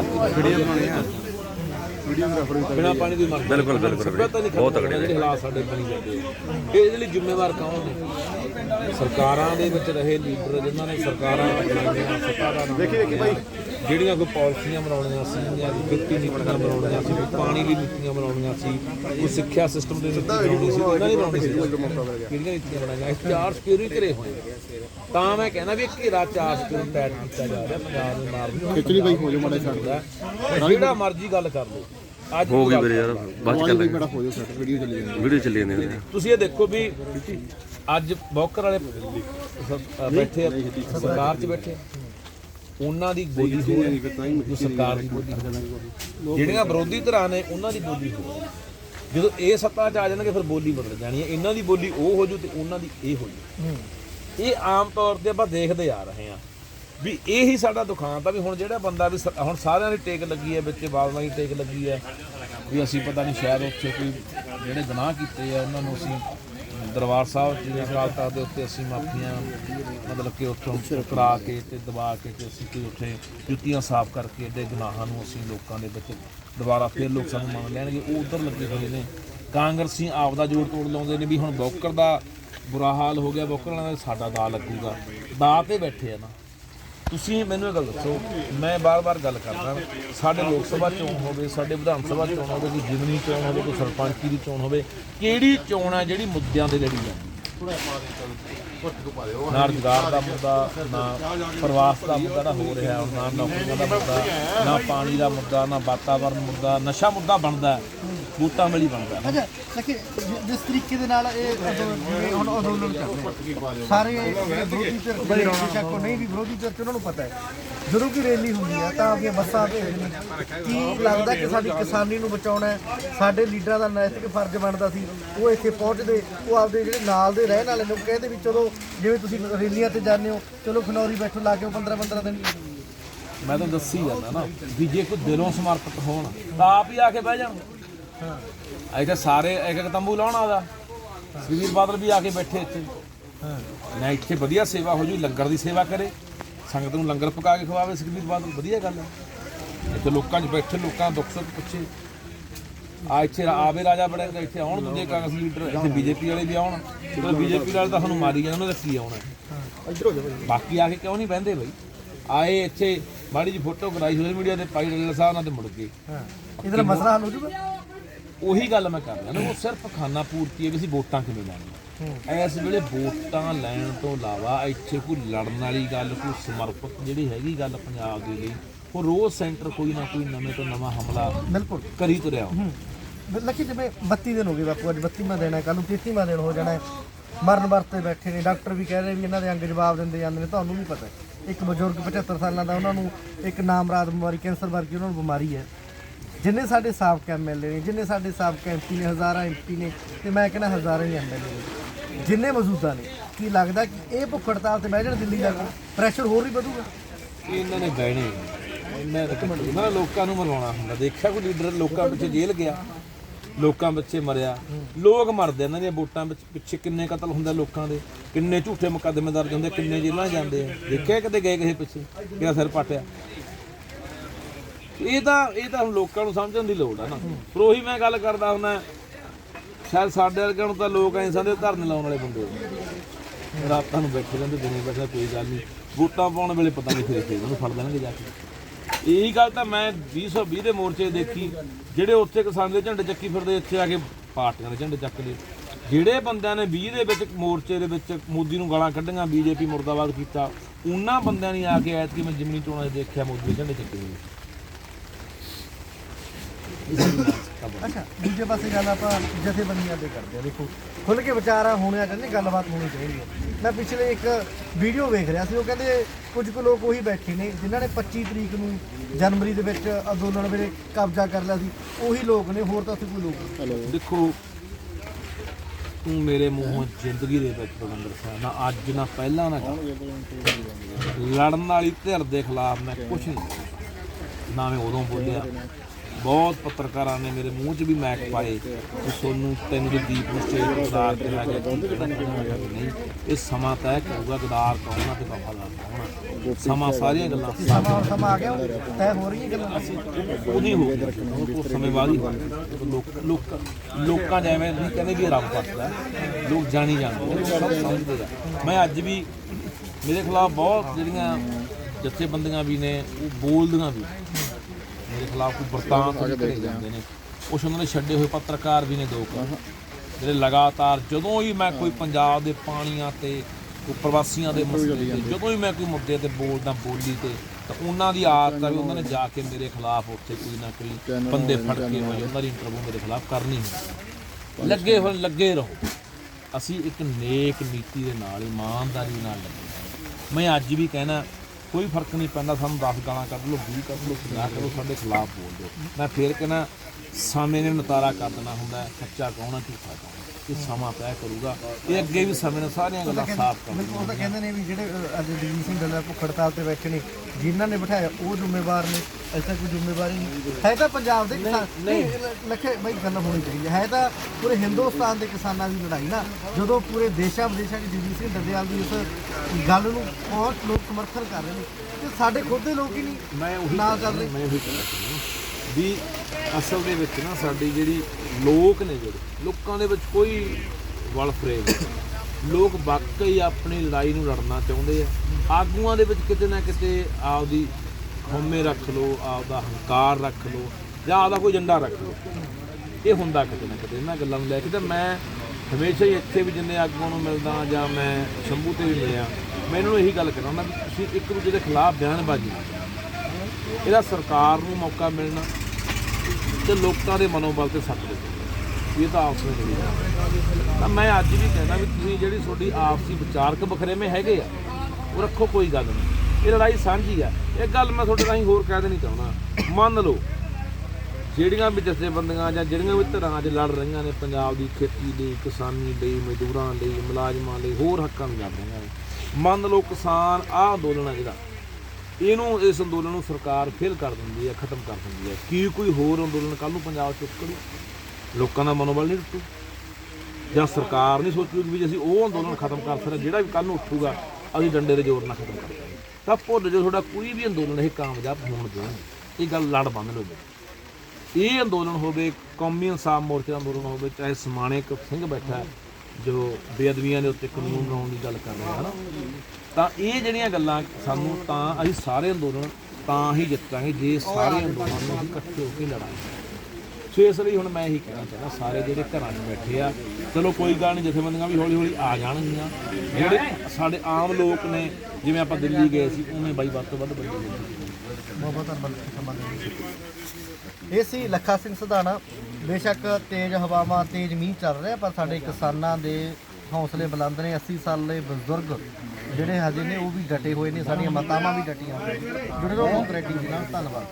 Video ਬਣਾਉਣੀ ਆ ਬਿਨਾ ਪਾਣੀ ਦੀ ਮਰ ਬਿਲਕੁਲ ਬਿਲਕੁਲ ਬਹੁਤ ਤਗੜੇ ਜਿਹੜੇ ਹਾਲਾਤ ਸਾਡੇ ਬਣੀ ਜਾਂਦੇ ਆ। ਇਹਦੇ ਲਈ ਜ਼ਿੰਮੇਵਾਰ ਕੌਣ ਨੇ ਸਰਕਾਰਾਂ ਦੇ ਵਿੱਚ ਰਹੇ ਲੀਡਰ ਜਿਨ੍ਹਾਂ ਨੇ ਸਰਕਾਰਾਂ ਬਣਾਈਆਂ ਸੱਤਾ ਦੇਖੀ ਦੇਖੀ ਭਾਈ ਜਿਹੜੀਆਂ ਕੋਈ ਪਾਲਿਸੀਆਂ ਬਣਾਉਣੀਆਂ ਸੀ ਜਾਂ ਵਿੱਤੀ ਨੀਤੀਆਂ ਬਣਾਉਣੀਆਂ ਸੀ ਪਾਣੀ ਦੀ ਨੀਤੀਆਂ ਬਣਾਉਣੀਆਂ ਸੀ ਕੋਈ ਸਿੱਖਿਆ ਸਿਸਟਮ ਦੇ ਨੀਤੀ ਬਣਾਉਣੀ ਸੀ ਉਹਨਾਂ ਨੇ ਬਣਾਉਣੀ ਸੀ ਕਿਹੜੀਆਂ ਨੀਤੀਆਂ ਬਣਾਈਆਂ ਇਹ ਚਾਰ ਸਕਿਉਰ ਘਰੇ ਹੋਏ ਤਾਂ ਮੈਂ ਕਹਿੰਦਾ ਵੀ ਘੇਰਾ ਚਾਰ ਸਕਿਉਰ ਟੈਟ ਕੀਤਾ ਜਾ ਰਿਹਾ? ਪੰਜਾਬ ਦੇ ਨਾਲ ਵੀ ਖਿਚੜੀ ਬਾਈ ਹੋ ਜਾ ਮਾੜਾ ਛੱਡਦਾ ਜਿਹੜਾ ਮਰਜ਼ੀ ਗੱਲ ਕਰ ਲਓ। ਅੱਜ ਹੋ ਗਈ ਵੀਰੇ ਯਾਰ ਬਾਅਦ ਚ ਕਰ ਹੋ ਜਾ ਸਰ ਵੀਡੀਓ ਚੱਲੀ ਜਾਂਦੀ ਵੀਡੀਓ ਚੱਲੀ ਜਾਂਦੀ ਹੈ ਤੁਸੀਂ ਇਹ ਦੇਖੋ ਵੀ ਅੱਜ ਬੌਕਰ ਵਾਲੇ ਬੈਠੇ ਆ, ਸਰਕਾਰ 'ਚ ਬੈਠੇ। ਉਹਨਾਂ ਦੀ ਬੋਲੀ ਹੋਰ ਹੈ ਜੋ ਸਰਕਾਰ ਦੀ ਬੋਲੀ ਹੈ। ਜਿਹੜੀਆਂ ਵਿਰੋਧੀ ਧਿਰਾਂ ਨੇ ਉਹਨਾਂ ਦੀ ਬੋਲੀ ਹੋਰ ਹੈ। ਜਦੋਂ ਇਹ ਸੱਤਾ 'ਚ ਆ ਜਾਣਗੇ ਫਿਰ ਬੋਲੀ ਬਦਲ ਜਾਣੀ ਹੈ। ਇਹਨਾਂ ਦੀ ਬੋਲੀ ਉਹ ਹੋ ਜੂ ਤੇ ਉਹਨਾਂ ਦੀ ਇਹ ਹੋ ਜੂ। ਇਹ ਆਮ ਤੌਰ ਤੇ ਆਪਾਂ ਦੇਖਦੇ ਆ ਰਹੇ ਹਾਂ ਵੀ ਇਹੀ ਸਾਡਾ ਦੁਖਾਂਤ ਆ ਵੀ ਹੁਣ ਜਿਹੜਾ ਬੰਦਾ ਵੀ ਸ- ਹੁਣ ਸਾਰਿਆਂ ਦੀ ਟੇਕ ਲੱਗੀ ਹੈ, ਵਿੱਚ ਬਾਦਲਾਂ ਦੀ ਟੇਕ ਲੱਗੀ ਹੈ, ਵੀ ਅਸੀਂ ਪਤਾ ਨਹੀਂ ਸ਼ਾਇਦ ਉੱਥੇ ਕੋਈ ਜਿਹੜੇ ਗੁਨਾਹ ਕੀਤੇ ਆ, ਉਹਨਾਂ ਨੂੰ ਅਸੀਂ ਦਰਬਾਰ ਸਾਹਿਬ ਜੀ ਅਕਾਲ ਤਖਤ ਦੇ ਉੱਤੇ ਅਸੀਂ ਮਾਫੀਆਂ ਮਤਲਬ ਕਿ ਉੱਥੋਂ ਕਰਾ ਕੇ ਤੇ ਦਬਾ ਕੇ ਤੇ ਅਸੀਂ ਕੋਈ ਉੱਥੇ ਜੁੱਤੀਆਂ ਸਾਫ਼ ਕਰਕੇ ਇਹਦੇ ਗੁਨਾਹਾਂ ਨੂੰ ਅਸੀਂ ਲੋਕਾਂ ਦੇ ਵਿੱਚ ਦੁਬਾਰਾ ਫਿਰ ਲੋਕ ਸਾਨੂੰ ਮੰਨ ਲੈਣਗੇ। ਉਹ ਉਧਰ ਲੱਗੇ ਹੋਏ ਨੇ। ਕਾਂਗਰਸੀ ਆਪ ਦਾ ਜੋੜ ਤੋੜ ਲਾਉਂਦੇ ਨੇ ਵੀ ਹੁਣ ਬੌਕਰ ਦਾ ਬੁਰਾ ਹਾਲ ਹੋ ਗਿਆ ਬੌਕਰ ਵਾਲਿਆਂ ਸਾਡਾ ਦਾ ਲੱਗੂਗਾ। ਦਾ ਤੇ ਬੈਠੇ ਆ ਨਾ। ਤੁਸੀਂ ਮੈਨੂੰ ਇਹ ਗੱਲ ਦੱਸੋ, ਮੈਂ ਬਾਰ-ਬਾਰ ਗੱਲ ਕਰਦਾ, ਸਾਡੇ ਲੋਕ ਸਭਾ ਚੋਣ ਹੋਵੇ, ਸਾਡੇ ਵਿਧਾਨ ਸਭਾ ਚੋਣ ਹੋਵੇ, ਕੋਈ ਜਿਮਨੀ ਚੋਣ ਹੋਵੇ, ਕੋਈ ਸਰਪੰਚੀ ਦੀ ਚੋਣ ਹੋਵੇ, ਕਿਹੜੀ ਚੋਣ ਹੈ ਜਿਹੜੀ ਮੁੱਦਿਆਂ ਤੇ ਲੜੀ ਜਾਂਦੀ? ਨਾ ਰੁਜ਼ਗਾਰ ਦਾ ਮੁੱਦਾ, ਨਾ ਪ੍ਰਵਾਸ ਦਾ ਮੁੱਦਾ ਨਾ ਹੋ ਰਿਹਾ, ਨਾ ਨੌਕਰੀਆਂ ਦਾ ਮੁੱਦਾ, ਨਾ ਪਾਣੀ ਦਾ ਮੁੱਦਾ, ਨਾ ਵਾਤਾਵਰਨ ਮੁੱਦਾ, ਨਸ਼ਾ ਮੁੱਦਾ ਬਣਦਾ। ਬੂਟਾਂ ਮਿਲੀ ਬਣਦਾ। ਹੈ। ਅੱਛਾ ਲੇਕਿਨ ਜਿਸ ਤਰੀਕੇ ਦੇ ਨਾਲ ਇਹ ਜਿਵੇਂ ਹੁਣ ਅੰਦੋਲਨ ਚੱਲ ਰਿਹਾ ਸਾਰੇ ਵਿਰੋਧੀ ਧਿਰ ਦੇ ਉਹ ਨਹੀਂ ਵੀ ਵਿਰੋਧੀ ਧਿਰ ਚ ਉਹਨਾਂ ਨੂੰ ਪਤਾ ਹੈ। ਜਦੋਂ ਕਿ ਰੈਲੀ ਹੁੰਦੀ ਆ ਤਾਂ ਆਪਣੀਆਂ ਬੱਸਾਂ ਭੇਜਦੇ ਨੇ ਕੀ ਲੱਗਦਾ ਕਿ ਸਾਡੀ ਕਿਸਾਨੀ ਨੂੰ ਬਚਾਉਣਾ ਹੈ? ਸਾਡੇ ਲੀਡਰਾਂ ਦਾ ਨੈਤਿਕ ਫਰਜ਼ ਬਣਦਾ ਸੀ। ਉਹ ਇੱਥੇ ਪਹੁੰਚਦੇ ਉਹ ਆਪਦੇ ਜਿਹੜੇ ਨਾਲ ਦੇ ਰਹਿਣ ਵਾਲੇ ਲੋਕ ਕਹਿੰਦੇ ਵੀ ਚਲੋ ਜਿਵੇਂ ਤੁਸੀਂ ਰੈਲੀਆਂ ਤੇ ਜਾਂਦੇ ਹੋ ਚਲੋ ਖਨੌਰੀ ਬੈਠੋ ਲਾ ਕੇ 15 15 ਦਿਨ। ਮੈਂ ਤਾਂ ਦੱਸੀ ਜਾਂਦਾ ਨਾ ਵੀ ਜੇ ਕੋਈ ਦਿਲੋਂ ਸਮਰਪਿਤ ਹੋਣ ਤਾਂ ਆਪ ਹੀ ਆ ਕੇ ਬਹਿ ਜਾਣ। ਹਾਂ ਇੱਥੇ ਸਾਰੇ ਇੱਕ ਇੱਕ ਤੰਬੂ ਲਾਉਣਾ ਉਹਦਾ ਸੁਖਬੀਰ ਬਾਦਲ ਵੀ ਆ ਕੇ ਬੈਠੇ ਇੱਥੇ। ਹਾਂ ਨਾ ਇੱਥੇ ਵਧੀਆ ਸੇਵਾ ਹੋ ਜੂ, ਲੰਗਰ ਦੀ ਸੇਵਾ ਕਰੇ। ਸੰਗਤ ਨੂੰ ਲੰਗਰ ਪਕਾ ਕੇ ਖਵਾਵੇ ਸੁਖਬੀਰ ਬਾਦਲ, ਵਧੀਆ ਗੱਲ ਹੈ। ਇੱਥੇ ਲੋਕਾਂ 'ਚ ਬੈਠੇ, ਲੋਕਾਂ ਦੁੱਖ ਸੁੱਖ ਪੁੱਛੇ। ਆ ਇੱਥੇ ਆਵੇ ਰਾਜਾ ਬਣੇਗਾ ਇੱਥੇ ਆਉਣ ਦੂਜੇ ਕਾਂਗਰਸ ਲੀਡਰ ਇੱਥੇ ਬੀਜੇਪੀ ਵਾਲੇ ਵੀ ਆਉਣ। ਚਲੋ ਬੀਜੇਪੀ ਵਾਲੇ ਤਾਂ ਸਾਨੂੰ ਮਾਰੀ ਜਾਂਦੇ, ਉਹਨਾਂ ਦਾ ਕੀ ਆਉਣਾ ਬਾਕੀ ਆ ਕੇ ਕਿਉਂ ਨਹੀਂ ਬਹਿੰਦੇ ਬਈ? ਆਏ ਇੱਥੇ, ਮਾੜੀ ਜੀ ਫੋਟੋ ਕਰਾਈ ਸੋਸ਼ਲ ਮੀਡੀਆ ਤੇ ਪਾਈ ਡੱਲਾ ਸਾਹਿਬ ਨਾਲ ਤੇ ਮੁੜ ਗਏ ਇਹਦਾ ਮਸਲਾ ਹੱਲ ਹੋ ਜੂਗਾ? ਉਹੀ ਗੱਲ ਮੈਂ ਕਰ ਰਿਹਾ ਨਾ ਉਹ ਸਿਰਫ ਖਾਨਾ ਪੂਰਤੀ ਹੈ ਵੀ ਅਸੀਂ ਵੋਟਾਂ ਕਿਵੇਂ ਲੈਣੀਆਂ। ਇਸ ਵੇਲੇ ਵੋਟਾਂ ਲੈਣ ਤੋਂ ਇਲਾਵਾ ਇੱਥੇ ਕੋਈ ਲੜਨ ਵਾਲੀ ਗੱਲ ਕੋਈ ਸਮਰਪਿਤ ਜਿਹੜੀ ਹੈਗੀ ਗੱਲ ਪੰਜਾਬ ਦੇ ਲਈ ਉਹ ਰੋਜ਼ ਸੈਂਟਰ ਕੋਈ ਨਾ ਕੋਈ ਨਵੇਂ ਤੋਂ ਨਵਾਂ ਹਮਲਾ ਬਿਲਕੁਲ। ਕਰੀ ਤੁਰਿਆ। ਲੱਕੀ ਜਿਵੇਂ 32 ਦਿਨ ਹੋ ਗਏ ਬਾਪੂ ਅੱਜ 32ਵਾਂ ਦਿਨ ਹੈ ਕੱਲ ਨੂੰ 33ਵਾਂ ਦਿਨ ਹੋ ਜਾਣਾ ਹੈ। ਮਰਨ ਵਰਤੇ ਬੈਠੇ ਨੇ ਡਾਕਟਰ ਵੀ ਕਹਿ ਰਹੇ ਵੀ ਇਹਨਾਂ ਦੇ ਅੰਗ ਜਵਾਬ ਦਿੰਦੇ ਜਾਂਦੇ ਨੇ ਤੁਹਾਨੂੰ ਵੀ ਪਤਾ ਹੈ। ਇੱਕ ਬਜ਼ੁਰਗ 75 ਸਾਲਾਂ ਦਾ ਉਹਨਾਂ ਨੂੰ ਇੱਕ ਨਾਮਰਾਦ ਬਿਮਾਰੀ ਕੈਂਸਰ ਵਰਗੀ ਉਹਨਾਂ ਨੂੰ ਬਿਮਾਰੀ ਹੈ। ਜਿੰਨੇ ਸਾਡੇ ਸਾਬਕਾ ਐਮਐਲਏ ਨੇ, ਜਿੰਨੇ ਸਾਡੇ ਸਾਬਕਾ ਐਮਪੀ ਨੇ, ਹਜ਼ਾਰਾਂ ਐਮਪੀ ਨੇ ਤੇ ਮੈਂ ਕਹਿੰਦਾ ਹਜ਼ਾਰਾਂ ਹੀ ਐਮਐਲਏ ਨੇ। ਜਿੰਨੇ ਮੌਜੂਦਾ ਨੇ, ਕੀ ਲੱਗਦਾ ਕਿ ਇਹ ਭੁੱਖ ਹੜਤਾਲ ਤੇ ਬਹਿ ਜਾਣ ਦਿੱਲੀ ਜਾ ਕੇ? ਪ੍ਰੈਸ਼ਰ ਹੋਰ ਵੀ ਵਧੂਗਾ? ਇਹਨਾਂ ਨੇ ਬਹਿਣੇ ਨਹੀਂ। ਇਹਨਾਂ ਨੇ ਇਹਨਾਂ ਨੇ ਲੋਕਾਂ ਨੂੰ ਮਰਵਾਉਣਾ ਹੁੰਦਾ। ਦੇਖਿਆ ਕੋਈ ਲੀਡਰ ਲੋਕਾਂ ਪਿੱਛੇ ਜੇਲ੍ਹ ਗਿਆ? ਲੋਕਾਂ ਪਿੱਛੇ ਮਰਿਆ। ਲੋਕ ਮਰਦੇ ਇਹਨਾਂ ਦੀਆਂ ਵੋਟਾਂ ਵਿੱਚ ਪਿੱਛੇ ਕਿੰਨੇ ਕਤਲ ਹੁੰਦੇ ਲੋਕਾਂ ਦੇ? ਕਿੰਨੇ ਝੂਠੇ ਮੁਕੱਦਮੇ ਦਰਜ ਹੁੰਦੇ ਕਿੰਨੇ ਜੇਲ੍ਹਾਂ 'ਚ ਜਾਂਦੇ ਆ? ਦੇਖਿਆ ਕਿਤੇ ਗਏ ਕਿਸੇ ਪਿੱਛੇ? ਕਿਹਦਾ ਸਿਰ ਪਾਟਿਆ? ਇਹ ਤਾਂ ਇਹ ਤਾਂ ਹੁਣ ਲੋਕਾਂ ਨੂੰ ਸਮਝਣ ਦੀ ਲੋੜ ਆ ਨਾ। ਪਰ ਉਹੀ ਮੈਂ ਗੱਲ ਕਰਦਾ ਹੁੰਦਾ ਸ਼ਾਇਦ ਸਾਡੇ ਵਰਗਿਆਂ ਨੂੰ ਤਾਂ ਲੋਕ ਐਂ ਸਮਝਦੇ, ਧਰਨੇ ਲਾਉਣ ਵਾਲੇ ਬੰਦੇ ਆ। ਰਾਤਾਂ ਨੂੰ ਬੈਠੇ ਰਹਿੰਦੇ, ਦਿਨੇ ਬੈਠਾ ਕੋਈ ਗੱਲ ਨਹੀਂ। ਵੋਟਾਂ ਪਾਉਣ ਵੇਲੇ ਪਤਾ ਨਹੀਂ ਫਿਰ ਫਿਰ ਉਹਨੂੰ ਫੜ ਲੈਣਗੇ ਜਾ ਕੇ। ਇਹੀ ਗੱਲ ਤਾਂ ਮੈਂ 220 ਦੇ ਮੋਰਚੇ ਦੇਖੀ, ਜਿਹੜੇ ਉੱਥੇ ਕਿਸਾਨ ਦੇ ਝੰਡੇ ਚੱਕੀ ਫਿਰਦੇ, ਇੱਥੇ ਆ ਕੇ ਪਾਰਟੀਆਂ ਦੇ ਝੰਡੇ ਚੱਕ ਲਏ। ਜਿਹੜੇ ਬੰਦਿਆਂ ਨੇ 20 ਦੇ ਵਿੱਚ ਮੋਰਚੇ ਦੇ ਵਿੱਚ ਮੋਦੀ ਨੂੰ ਗਾਲਾਂ ਕੱਢੀਆਂ, ਬੀਜੇਪੀ ਮੁਰਦਾਬਾਦ ਕੀਤਾ, ਉਹਨਾਂ ਬੰਦਿਆਂ ਨੇ ਆ ਕੇ ਐਤਕੀ ਮੈਂ ਜਿਮਨੀ ਚੋਣਾਂ 'ਚ ਦੇਖਿਆ, ਮੋਦੀ ਦੇ ਝੰਡੇ ਚੱਕੇ ਹੋਏ। ਅੱਛਾ ਦੂਜੇ ਪਾਸੇ ਗੱਲ ਆਪਾਂ ਜਥੇਬੰਦੀਆਂ ਦੇ ਕਰਦੇ ਆ ਦੇਖੋ ਖੁੱਲ ਕੇ ਵਿਚਾਰਾ ਹੋਣਿਆ ਕਹਿੰਦੇ ਗੱਲਬਾਤ ਹੋਣੀ ਚਾਹੀਦੀ ਹੈ ਮੈਂ ਪਿਛਲੇ ਇੱਕ ਵੀਡੀਓ ਵੇਖ ਰਿਹਾ ਸੀ ਉਹ ਕਹਿੰਦੇ ਕੁਝ ਕੁ ਲੋਕ ਉਹੀ ਬੈਠੇ ਨੇ ਜਿਨ੍ਹਾਂ ਨੇ 25 ਤਰੀਕ ਨੂੰ ਜਨਵਰੀ ਦੇ ਵਿੱਚ ਅੰਦੋਲਨ ਵੇਲੇ ਕਬਜ਼ਾ ਕਰ ਲਿਆ ਸੀ ਉਹੀ ਲੋਕ ਨੇ ਹੋਰ ਤਾਂ ਉੱਥੇ ਕੋਈ ਲੋਕ ਨਹੀਂ। ਦੇਖੋ ਤੂੰ ਮੇਰੇ ਮੂੰਹੋਂ ਜ਼ਿੰਦਗੀ ਦੇ ਵਿੱਚ ਬਲੰਦਰ ਸਾਹਿਬ ਨਾ ਅੱਜ ਨਾ ਪਹਿਲਾਂ ਨਾ। ਲੜਨ ਵਾਲੀ ਧਿਰ ਦੇ ਖਿਲਾਫ ਮੈਂ ਕੁਝ ਨਹੀਂ। ਨਾ ਮੈਂ ਉਦੋਂ ਬੋਲਿਆ ਬਹੁਤ ਪੱਤਰਕਾਰਾਂ ਨੇ ਮੇਰੇ ਮੂੰਹ 'ਚ ਵੀ ਮੈਕ ਪਾਏ ਕਿ ਸੋਨੂੰ ਤੈਨੂੰ ਜੋ ਦੀਪ ਨੂੰ ਸਟੇਜ ਤੇ ਗਿਆ ਕੀ ਹੈ ਕਿ ਨਹੀਂ ਇਹ ਸਮਾਂ ਤੈਅ ਕਰੂਗਾ ਗਦਾਰ ਕੌਣ ਤੇ ਵਫਾਦਾਰ ਕੌਣ ਸਮਾਂ ਸਾਰੀਆਂ ਗੱਲਾਂ ਸਮਾਂ ਸਮਾਂ ਆ ਗਿਆ ਤੈ ਹੋ ਰਹੀਆਂ ਗੱਲਾਂ ਉਹਦੀ ਹੋ ਗਈ ਉਹ ਸਮੇਂ ਬਾਅਦ ਹੀ। ਲੋਕ ਲੋਕ ਲੋਕਾਂ ਜਿਵੇਂ ਨਹੀਂ ਕਹਿੰਦੇ ਵੀ ਰੱਬ ਕਰਦਾ ਲੋਕ ਜਾਣੀ ਜਾਂਦੇ ਸਭ ਸਮਝਦੇ ਆ। ਮੈਂ ਅੱਜ ਵੀ ਮੇਰੇ ਖਿਲਾਫ ਬਹੁਤ ਜਿਹੜੀਆਂ ਜਥੇਬੰਦੀਆਂ ਵੀ ਨੇ ਉਹ ਬੋਲਦੀਆਂ ਵੀ ਖਿਲਾਫ ਕੋਈ ਵਰਤਾਂਤ ਵੀ ਕਰੇ ਜਾਂਦੇ ਨੇ। ਕੁਛ ਉਹਨਾਂ ਨੇ ਛੱਡੇ ਹੋਏ ਪੱਤਰਕਾਰ ਵੀ ਨੇ ਦੋ ਕੁ। ਜਿਹੜੇ ਲਗਾਤਾਰ ਜਦੋਂ ਹੀ ਮੈਂ ਕੋਈ ਪੰਜਾਬ ਦੇ ਪਾਣੀਆਂ ਤੇ ਕੋਈ ਪ੍ਰਵਾਸੀਆਂ ਦੇ ਮਸਲੇ ਤੇ ਜਦੋਂ ਹੀ ਮੈਂ ਕੋਈ ਮੁੱਦੇ ਤੇ ਬੋਲਦਾ ਬੋਲੀ ਤੇ ਤਾਂ ਉਹਨਾਂ ਦੀ ਆਦਤ ਆ ਵੀ ਉਹਨਾਂ ਨੇ ਜਾ ਕੇ ਮੇਰੇ ਖਿਲਾਫ ਉੱਥੇ ਕੋਈ ਨਾ ਕੋਈ ਬੰਦੇ ਫੜ ਕੇ ਹੋਏ ਉਹਨਾਂ ਦੀ ਇੰਟਰਵਿਊ ਮੇਰੇ ਖਿਲਾਫ ਕਰਨੀ ਹੁੰਦੀ ਲੱਗੇ ਹੋਏ ਲੱਗੇ ਰਹੋ। ਅਸੀਂ ਇੱਕ ਨੇਕ ਨੀਤੀ ਦੇ ਨਾਲ ਇਮਾਨਦਾਰੀ ਨਾਲ ਲੱਗੇ ਹਾਂ। ਮੈਂ ਅੱਜ ਵੀ ਕਹਿਣਾ ਕੋਈ ਫ਼ਰਕ ਨਹੀਂ ਪੈਂਦਾ ਸਾਨੂੰ 10 ਗਾਲਾਂ ਕੱਢ ਲਓ 20 ਕੱਢ ਲਓ 50 ਕੱਢ ਲਓ ਸਾਡੇ ਖਿਲਾਫ ਬੋਲ ਦਿਓ ਮੈਂ ਫੇਰ ਕਹਿੰਦਾ ਸਮੇਂ ਨੇ ਨਤਾਰਾ ਕਰ ਦੇਣਾ ਹੁੰਦਾ ਹੈ, ਸੱਚਾ ਕੌਣ ਹੈ ਝੂਠਾ ਕੌਣ ਹੈ। ਇਹ ਸਮਾਂ ਤੈਅ ਕਰੂਗਾ। ਇਹ ਅੱਗੇ ਵੀ ਸਮੇਂ ਨੇ ਸਾਰੀਆਂ ਗੱਲਾਂ ਸਾਫ਼ ਬਿਲਕੁਲ ਉਹ ਤਾਂ ਕਹਿੰਦੇ ਨੇ ਵੀ ਜਿਹੜੇ ਅੱਜ ਜਗਜੀਤ ਸਿੰਘ ਡੱਲਾ ਭੁੱਖ ਹੜਤਾਲ ਤੇ ਬੈਠੇ ਨੇ ਜਿਨ੍ਹਾਂ ਨੇ ਬਿਠਾਇਆ ਉਹ ਜ਼ਿੰਮੇਵਾਰ ਨੇ। ਐਸਾ ਕੋਈ ਜ਼ਿੰਮੇਵਾਰੀ ਨਹੀਂ। ਹੈ ਤਾਂ ਪੰਜਾਬ ਦੇ ਕਿਸਾਨ ਨਹੀਂ ਲੱਖੇ ਬਈ ਗੱਲ ਹੋਣੀ ਚਾਹੀਦੀ ਹੈ। ਤਾਂ ਪੂਰੇ ਹਿੰਦੁਸਤਾਨ ਦੇ ਕਿਸਾਨਾਂ ਦੀ ਲੜਾਈ ਨਾ ਜਦੋਂ ਪੂਰੇ ਦੇਸ਼ਾਂ ਵਿਦੇਸ਼ਾਂ 'ਚ ਜਗਜੀਤ ਸਿੰਘ ਡੱਲੇਵਾਲ ਦੀ ਇਸ ਗੱਲ ਨੂੰ ਬਹੁਤ ਲੋਕ ਸਮਰਥਨ ਕਰ ਰਹੇ ਨੇ। ਤੇ ਸਾਡੇ ਖੁਦ ਦੇ ਲੋਕ ਹੀ ਨਹੀਂ। ਮੈਂ ਉਹੀ ਨਾ ਕਰ ਰਹੇ। ਮੈਂ ਉਹੀ ਕਹਿਣਾ ਚਾਹੁੰਦਾ ਵੀ ਅਸਲ ਦੇ ਵਿੱਚ ਨਾ ਸਾਡੀ ਜਿਹੜੀ ਲੋਕ ਨੇ ਜਿਹੜੇ, ਲੋਕਾਂ ਦੇ ਵਿੱਚ ਕੋਈ ਵਲ ਫਰੇਬ ਨਹੀਂ। ਲੋਕ ਵਾਕਈ ਆਪਣੀ ਲੜਾਈ ਨੂੰ ਲੜਨਾ ਚਾਹੁੰਦੇ ਆ। ਆਗੂਆਂ ਦੇ ਵਿੱਚ ਕਿਤੇ ਨਾ ਕਿਤੇ ਆਪਦੀ ਹਉਮੈ ਰੱਖ ਲਓ, ਆਪਦਾ ਹੰਕਾਰ ਰੱਖ ਲਓ, ਜਾਂ ਆਪਦਾ ਕੋਈ ਏਜੰਡਾ ਰੱਖ ਲਓ। ਇਹ ਹੁੰਦਾ ਕਿਤੇ ਨਾ ਕਿਤੇ, ਇਹਨਾਂ ਗੱਲਾਂ ਨੂੰ ਲੈ ਕੇ ਤਾਂ ਮੈਂ ਹਮੇਸ਼ਾ ਹੀ ਇੱਥੇ ਵੀ ਜਿੰਨੇ ਆਗੂਆਂ ਨੂੰ ਮਿਲਦਾ ਜਾਂ ਮੈਂ ਸ਼ੰਭੂ ਤੇ ਵੀ ਮਿਲਿਆ, ਮੈਂ ਇਹਨਾਂ ਨੂੰ ਇਹੀ ਗੱਲ ਕਰਾਂਗਾ ਵੀ ਤੁਸੀਂ ਇੱਕ ਦੂਜੇ ਦੇ ਖਿਲਾਫ ਬਿਆਨਬਾਜ਼ੀ ਇਹਦਾ ਸਰਕਾਰ ਨੂੰ ਮੌਕਾ ਮਿਲਣਾ ਤੇ ਲੋਕਾਂ ਦੇ ਮਨੋਬਲ ਤੇ ਸੱਟ ਦੇ ਇਹ ਤਾਂ ਆਪਸ ਵਿੱਚ ਨਹੀਂ ਤਾਂ ਮੈਂ ਅੱਜ ਵੀ ਕਹਿੰਦਾ ਵੀ ਤੁਸੀਂ ਜਿਹੜੀ ਤੁਹਾਡੀ ਆਪਸੀ ਵਿਚਾਰਕ ਬਖਰੇਵੇਂ ਹੈਗੇ ਆ, ਉਹ ਰੱਖੋ, ਕੋਈ ਗੱਲ ਨਹੀਂ। ਇਹ ਲੜਾਈ ਸਾਂਝੀ ਆ। ਇਹ ਗੱਲ ਮੈਂ ਤੁਹਾਡੇ ਰਾਹੀਂ ਹੋਰ ਕਹਿ ਦੇਣੀ ਚਾਹੁੰਦਾ। ਮੰਨ ਲਓ, ਜਿਹੜੀਆਂ ਵੀ ਜਥੇਬੰਦੀਆਂ ਜਾਂ ਜਿਹੜੀਆਂ ਵੀ ਧਰਾਂ 'ਚ ਲੜ ਰਹੀਆਂ ਨੇ, ਪੰਜਾਬ ਦੀ ਖੇਤੀ ਲਈ, ਕਿਸਾਨੀ ਲਈ, ਮਜ਼ਦੂਰਾਂ ਲਈ, ਮੁਲਾਜ਼ਮਾਂ ਲਈ, ਹੋਰ ਹੱਕਾਂ ਨੂੰ ਲੜ ਰਹੀਆਂ ਨੇ। ਮੰਨ ਲਓ ਕਿਸਾਨ ਆਹ ਅੰਦੋਲਨ ਆ ਜਿਹੜਾ ਇਹਨੂੰ, ਇਸ ਅੰਦੋਲਨ ਨੂੰ ਸਰਕਾਰ ਫੇਲ ਕਰ ਦਿੰਦੀ ਹੈ, ਖਤਮ ਕਰ ਦਿੰਦੀ ਹੈ। ਕੀ ਕੋਈ ਹੋਰ ਅੰਦੋਲਨ ਕੱਲ ਨੂੰ ਪੰਜਾਬ 'ਚ ਉੱਠ ਕਰੂ ਲੋਕਾਂ ਦਾ ਮਨੋਬਲ ਨਹੀਂ ਟੁੱਟੂ। ਜਾਂ ਸਰਕਾਰ ਨਹੀਂ ਸੋਚੂਗੀ ਵੀ ਅਸੀਂ ਉਹ ਅੰਦੋਲਨ ਖਤਮ ਕਰ ਸਕਦੇ, ਜਿਹੜਾ ਵੀ ਕੱਲ ਨੂੰ ਉੱਠੂਗਾ, ਅਸੀਂ ਡੰਡੇ ਦੇ ਜ਼ੋਰ ਨਾਲ ਖਤਮ ਕਰ ਦਾਂਗੇ ਤਾਂ ਭੁੱਲ ਜੋ ਤੁਹਾਡਾ ਕੋਈ ਵੀ ਅੰਦੋਲਨ ਇਹ ਕਾਮਯਾਬ ਹੋਣ ਦੇਣ ਇਹ ਗੱਲ ਲੜ ਬੰਨ ਲਓ ਇਹ ਅੰਦੋਲਨ ਹੋਵੇ, ਕੌਮੀ ਇਨਸਾਫ ਮੋਰਚੇ ਦਾ ਅੰਦੋਲਨ ਹੋਵੇ, ਚਾਹੇ ਸਮਾਣੇ ਇੱਕ ਸਿੰਘ ਬੈਠਾ ਜੋ ਬੇਅਦਬੀਆਂ ਦੇ ਉੱਤੇ ਕਾਨੂੰਨ ਬਣਾਉਣ ਦੀ ਗੱਲ ਕਰ ਰਿਹਾ ਹੈ ਨਾ। ਤਾਂ ਇਹ ਜਿਹੜੀਆਂ ਗੱਲਾਂ ਸਾਨੂੰ ਤਾਂ ਅਸੀਂ ਸਾਰੇ ਅੰਦੋਲਨ ਤਾਂ ਹੀ ਜਿੱਤਾਂਗੇ ਜੇ ਸਾਰੇ ਅੰਦੋਲਨ ਨੂੰ ਅਸੀਂ ਇਕੱਠੇ ਹੋ ਕੇ ਲੜਾਂਗੇ। ਸੋ ਇਸ ਲਈ ਹੁਣ ਮੈਂ ਇਹੀ ਕਹਿਣਾ ਚਾਹੁੰਦਾ, ਸਾਰੇ ਜਿਹੜੇ ਘਰਾਂ 'ਚ ਬੈਠੇ ਆ, ਚਲੋ ਕੋਈ ਗੱਲ ਨਹੀਂ, ਜਥੇਬੰਦੀਆਂ ਵੀ ਹੌਲੀ ਹੌਲੀ ਆ ਜਾਣਗੀਆਂ। ਜਿਹੜੇ ਸਾਡੇ ਆਮ ਲੋਕ ਨੇ, ਜਿਵੇਂ ਆਪਾਂ ਦਿੱਲੀ ਗਏ ਸੀ, ਉਵੇਂ ਬਾਈ ਵੱਧ ਤੋਂ ਵੱਧ ਬੰਦੇ ਬਹੁਤ ਬਹੁਤ ਧੰਨਵਾਦ ਇਹ ਸੀ ਲੱਖਾ ਸਿੰਘ ਸਧਾਣਾ। ਬੇਸ਼ੱਕ ਤੇਜ਼ ਹਵਾਵਾਂ, ਤੇਜ਼ ਮੀਂਹ ਚੱਲ ਰਿਹਾ, ਪਰ ਸਾਡੇ ਕਿਸਾਨਾਂ ਦੇ ਹੌਸਲੇ ਬੁਲੰਦ ਨੇ 80 ਦੇ ਬਜ਼ੁਰਗ ਜਿਹੜੇ ਹਜੇ ਨੇ, ਉਹ ਵੀ ਡਟੇ ਹੋਏ ਨੇ, ਸਾਡੀਆਂ ਮਾਤਾਵਾਂ ਵੀ ਡਟੀਆਂ ਹੋਈਆਂ ਨੇ। ਜੁੜੇ ਰਹੋ ਰੈਡੀ ਜੀ ਨਾਲ, ਧੰਨਵਾਦ।